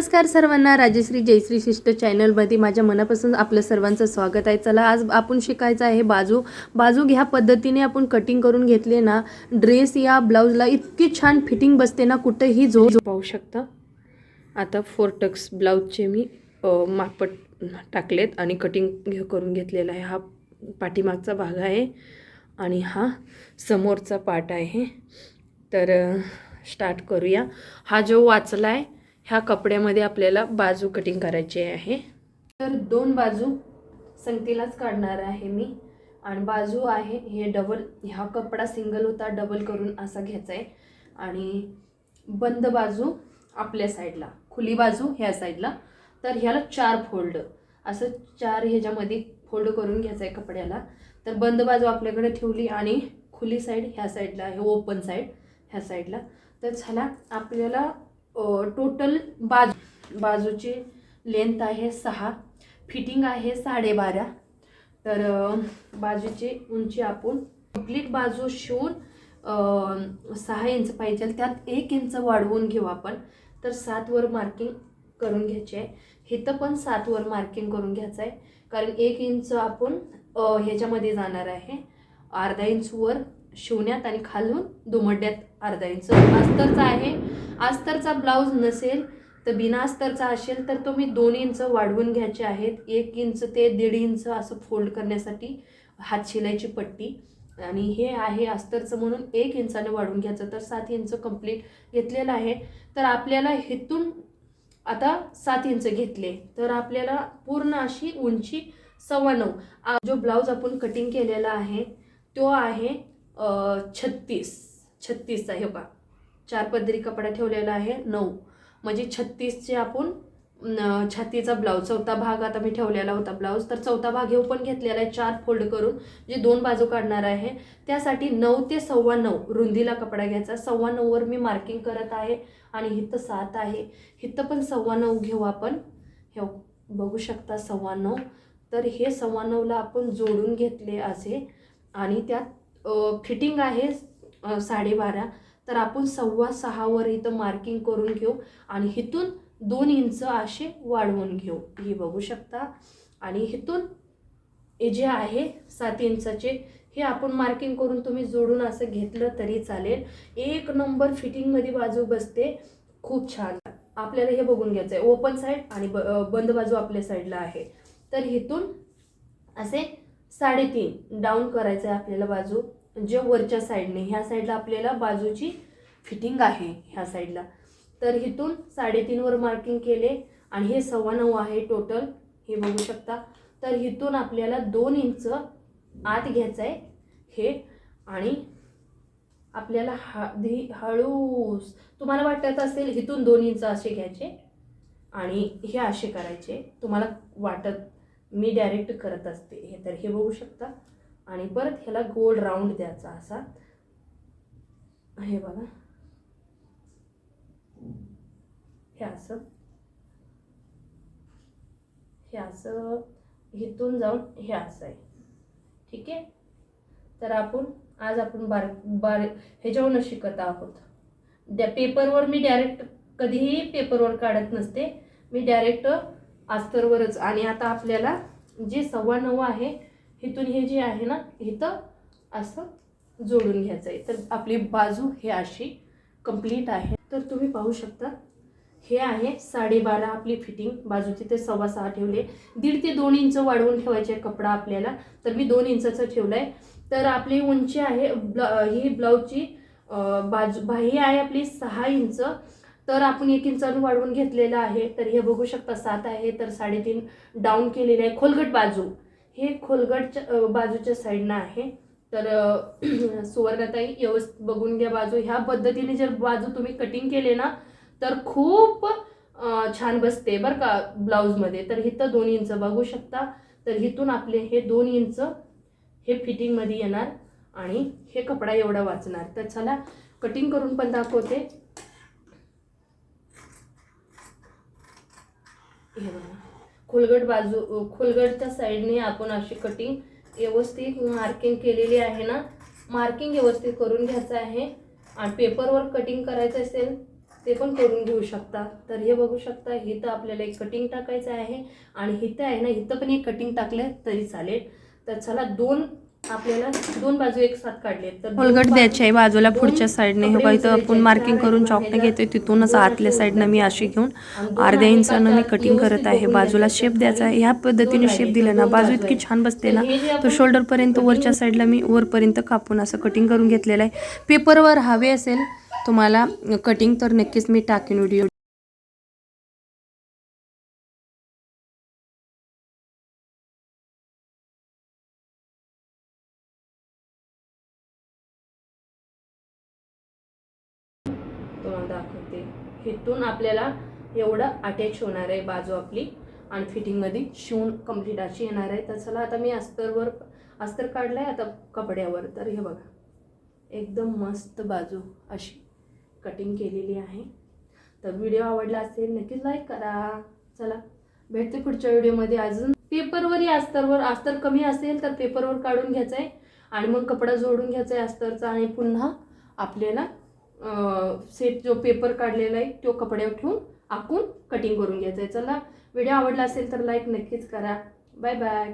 नमस्कार सर्वांना. राजश्री जयश्री शिष्ट चॅनलमध्ये माझ्या मनापासून आपलं सर्वांचं स्वागत आहे. चला आज आपण शिकायचं आहे बाजू. बाजू ह्या पद्धतीने आपण कटिंग करून घेतले ना ड्रेस या ब्लाऊजला इतकी छान फिटिंग बसते ना कुठेही जो जो पाहू शकता. आता फोर टक्स ब्लाऊजचे मी मापट टाकलेत आणि कटिंग घे करून घेतलेला आहे. हा पाठीमागचा भाग आहे आणि हा समोरचा पार्ट आहे. तर स्टार्ट करूया. हा जो वाचला आहे ह्या कपड्यामध्ये आपल्याला बाजू कटिंग करायची आहे. तर दोन बाजू संगतीलाच काढणार आहे मी. आणि बाजू आहे हे डबल ह्या कपडा सिंगल होता डबल करून असा घ्यायचा आहे आणि बंद बाजू आपल्या साईडला खुली बाजू ह्या साईडला तर ह्याला चार फोल्ड असं चार ह्याच्यामध्ये फोल्ड करून घ्यायचं आहे कपड्याला. तर बंद बाजू आपल्याकडे ठेवली आणि खुली साईड ह्या साईडला हे ओपन साईड ह्या साईडला तर झाला आपल्याला टोटल बाजू बाजूची लेंथ आहे सहा फिटिंग आहे साडेबारा. तर बाजूची उंची आपण कंप्लीट बाजू शिवून सहा इंच पाहिजे. त्यात एक इंच वाढवून घेऊ आपण. तर सातवर मार्किंग करून घ्यायचे आहे. इथं पण सातवर मार्किंग करून घ्यायचं आहे. कारण एक इंच आपण ह्याच्यामध्ये जाणार आहे. अर्धा इंचवर शिवण्यात आणि खालून दुमड्यात अर्धा इंच अस्तरचा आहे. अस्तरचा ब्लाऊज नसेल तर बिना अस्तरचा असेल तर तो मी दोन इंच वाढवून घ्यायचे आहेत. एक इंच ते दीड इंच असं फोल्ड करण्यासाठी हात शिलाईची पट्टी. आणि हे आहे अस्तरचं म्हणून एक इंचाने वाढवून घ्यायचं. तर सात इंच कंप्लीट घेतलेलं आहे. तर आपल्याला हेतून आता सात इंच घेतले. तर आपल्याला पूर्ण अशी उंची सव्वा नऊ. जो ब्लाऊज आपण कटिंग केलेला आहे तो आहे छत्तीस. छत्तीसचा हे बघा. चार पदरी कपडा ठेवलेला आहे नऊ. म्हणजे छत्तीसचे आपण छातीचा ब्लाऊज चौथा भाग आता मी ठेवलेला होता ब्लाऊज. तर चौथा भाग हे पण घेतलेला आहे चार फोल्ड करून जे दोन बाजू काढणार आहे. त्यासाठी नऊ ते सव्वा नऊ रुंदीला कपडा घ्यायचा. सव्वा नऊवर मी मार्किंग करत आहे आणि इथं सात आहे. इथं पण सव्वा नऊ घेऊ आपण. हे बघू शकता सव्वा नऊ. तर हे सव्वा नऊला आपण जोडून घेतले असे आणि त्यात फिटिंग आहे साडेबारा. तर आपण सव्वा सहावर इथं मार्किंग करून घेऊ आणि इथून दोन इंच असे वाढवून घेऊ. हे बघू शकता. आणि इथून हे जे आहे सात इंचाचे हे आपण मार्किंग करून तुम्ही जोडून असं घेतलं तरी चालेल. एक नंबर फिटिंगमध्ये बाजू बसते. खूप छान. आपल्याला हे बघून घ्यायचं आहे ओपन साईड आणि ब बंद बाजू आपल्या साईडला आहे. तर इथून असे साडेतीन. डाऊन करायचं आहे आपल्याला बाजू. जे वरच्या साईडने ह्या साईडला आपल्याला बाजूची फिटिंग आहे ह्या साईडला तर इथून साडेतीनवर मार्किंग केले आणि हे सव्वा नऊ आहे टोटल हे बघू शकता. तर इथून आपल्याला दोन इंच आत घ्यायचं आहे हे आणि आपल्याला हळदी हळूस. तुम्हाला वाटत असेल इथून दोन इंच असे घ्यायचे आणि हे असे करायचे. तुम्हाला वाटत मी डायरेक्ट करत असते. हे तर हे बघू शकता. आणि परत ह्याला गोल राऊंड द्यायचा असा. हे बघा. हे असं. हे असं. इथून जाऊन हे असं आहे. ठीक आहे? तर आपण आज आपण बार बार ह्याच्यावरनं शिकत आहोत. द्या पेपरवर मी डायरेक्ट कधीही पेपरवर काढत नसते. मी डायरेक्ट अस्तरवरच. आणि आता आपल्याला जे सव्वा नऊ आहे इथून हे जे आहे ना इथं असं जोडून घ्यायचं आहे तर आपली बाजू हे अशी कंप्लीट आहे. तर तुम्ही पाहू शकता हे आहे साडेबारा आपली फिटिंग बाजूची ते सव्वा सहा ठेवले. दीड ते दोन इंच वाढवून ठेवायचे आहे कपडा आपल्याला. तर मी दोन इंचाचा ठेवलं आहे तर आपली उंची आहे ब्ला ही ब्लाऊजची बाजू बा- ही आहे आपली सहा इंच. तर आपण एक इंचानं वाढवून घेतलेलं आहे. तर हे बघू शकता सात आहे. तर साडेतीन डाऊन केलेले आहे. खोलगट बाजू. हे खोलगटच्या बाजूच्या साईडनं आहे. तर अं, सुवर्णताई व्यवस्थित बघून घ्या बाजू. ह्या पद्धतीने जर बाजू तुम्ही कटिंग केले ना तर खूप छान बसते बरं का ब्लाऊजमध्ये तर इथं दोन इंच बघू शकता. तर इथून आपले हे दोन इंच हे फिटिंगमध्ये येणार आणि हे कपडा एवढा वाचणार. तर चला कटिंग करून पण दाखवते. हे बघा. खोलगट बाजू खोलगटच्या साईडने आपण अशी कटिंग व्यवस्थित मार्किंग केलेली आहे ना मार्किंग व्यवस्थित करून घ्यायचं आहे. आणि पेपरवर कटिंग करायचं असेल ते पण करून घेऊ शकता. तर हे बघू शकता इथं आपल्याला एक कटिंग टाकायचं आहे. आणि इथं आहे ना इथं पण एक कटिंग टाकलं तरी चालेल. तर चला दोन आपल्याला दोन बाजू एक साथ काढले तर दोन उलगट बाजू- द्यायची आहे बाजूला पुढच्या साईडने हे बघा इथं आपण. मार्किंग करून चॉकने. घेतोय तिथूनच आतल्या साईडनं मी. अशी घेऊन अर्ध्या इंचानं मी कटिंग करत आहे बाजूला. शेप द्यायचा आहे ह्या पद्धतीने शेप दिला ना बाजू इतकी. छान बसते ना तो आपण शोल्डर पर्यंत cutting- वरच्या साईडला मी वरपर्यंत कापून असं कटिंग करून घेतलेलं आहे पेपरवर हवे असेल तुम्हाला कटिंग तर नक्कीच मी टाकेन व्हिडिओ इथून आपल्याला एवढं अटॅच होणार आहे बाजू आपली. आणि फिटिंगमध्ये शिवून कंप्लीट अशी येणार आहे. तर चला आता मी अस्तरवर अस्तर काढलं आहे आता कपड्यावर. तर हे बघा. एकदम मस्त बाजू अशी कटिंग केलेली आहे. तर व्हिडिओ आवडला असेल नक्कीच लाईक करा. चला भेटते पुढच्या व्हिडिओमध्ये अजून. पेपरवरही अस्तरवर अस्तर कमी असेल तर पेपरवर काढून घ्यायचं आहे आणि मग कपडा जोडून घ्यायचा आहे अस्तरचा. आणि पुन्हा आपल्याला सेट जो पेपर काढलेला आहे तो कपड्यावर ठेवून आखून कटिंग करून घ्यायचं आहे चला व्हिडिओ आवडला असेल तर लाईक नक्कीच करा. Bye bye